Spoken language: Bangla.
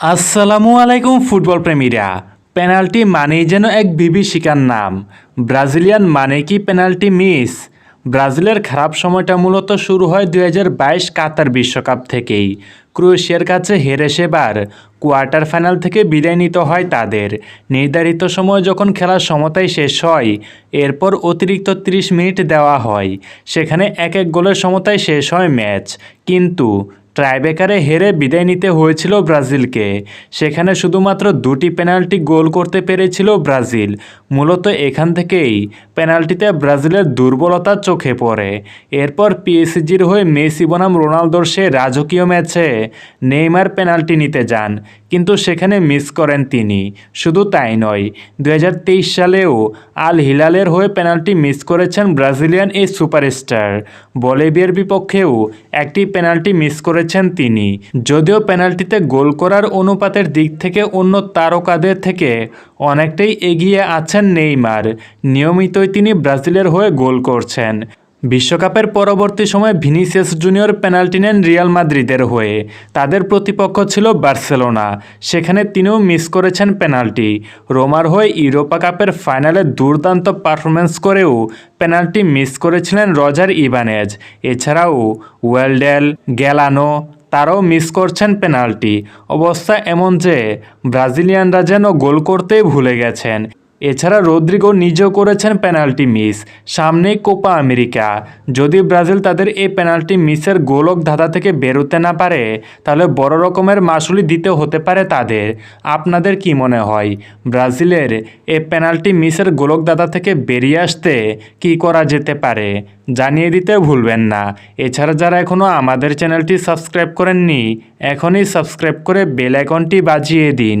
আসসালামু আলাইকুম, ফুটবল প্রেমীরা। পেনাল্টি মানেই যেন এক বিভীষিকার নাম। ব্রাজিলিয়ান মানে কি পেনাল্টি মিস? ব্রাজিলের খারাপ সময়টা মূলত শুরু হয় দু হাজার বাইশ কাতার বিশ্বকাপ থেকেই। ক্রোয়েশিয়ার কাছে হেরে সেবার কোয়ার্টার ফাইনাল থেকে বিদায় নিতে হয় তাদের। নির্ধারিত সময় যখন খেলার সমতাই শেষ হয়, এরপর অতিরিক্ত 30 মিনিট দেওয়া হয়। সেখানে এক এক গোলের সমতায় শেষ হয় ম্যাচ। কিন্তু ট্রাইবেকারে হেরে বিদায় নিতে হয়েছিল ব্রাজিলকে। সেখানে শুধুমাত্র দুটি পেনাল্টি গোল করতে পেরেছিল ব্রাজিল। মূলত এখান থেকেই পেনাল্টিতে ব্রাজিলের দুর্বলতা চোখে পড়ে। এরপর পিএসজির হয়ে মেসি, বনাম, রোনালদোর সে রাজকীয় ম্যাচে নেইমার পেনাল্টি নিতে যান। কিন্তু সেখানে মিস করেন তিনি। শুধু তাই নয় দু সালেও আল হিলালের হয়ে পেনাল্টি মিস করেছেন ব্রাজিলিয়ান এই সুপারস্টার। বলিভিয়ার বিপক্ষেও একটি পেনাল্টি মিস করেছেন তিনি। যদিও পেনাল্টিতে গোল করার অনুপাতের দিক থেকে অন্য তারকাদের থেকে অনেকটাই এগিয়ে আছেন নেইমার। নিয়মিতই তিনি ব্রাজিলের হয়ে গোল করছেন। বিশ্বকাপের পরবর্তী সময়ে ভিনিসিয়াস জুনিয়র পেনাল্টি নেন রিয়াল মাদ্রিদের হয়ে। তাদের প্রতিপক্ষ ছিল বার্সেলোনা। সেখানে তিনিও মিস করেছেন পেনাল্টি। রোমার হয়ে ইউরোপা কাপের ফাইনালে দুর্দান্ত পারফরমেন্স করেও পেনাল্টি মিস করেছিলেন রজার ইভানেজ এছাড়াও ওয়েলডেল, গ্যালানো, তারাও মিস করছেন পেনাল্টি। অবস্থা এমন যে, ব্রাজিলিয়ানরা যেন গোল করতেই ভুলে গেছেন। এছাড়া রদ্রিগো নিজেও করেছেন পেনাল্টি মিস সামনেই কোপা আমেরিকা। যদি ব্রাজিল তাদের এই পেনাল্টি মিসের গোলক ধাঁধা থেকে বেরোতে না পারে, তাহলে বড় রকমের মাসুলি দিতে হতে পারে তাদের। আপনাদের কি মনে হয়? ব্রাজিলের এই পেনাল্টি মিসের গোলক দাদা থেকে বেরিয়ে আসতে কি করা যেতে পারে? জানিয়ে দিতে ভুলবেন না। এছাড়া যারা এখনও আমাদের চ্যানেলটি সাবস্ক্রাইব করেননি, এখনই সাবস্ক্রাইব করে বেল আইকনটি বাজিয়ে দিন।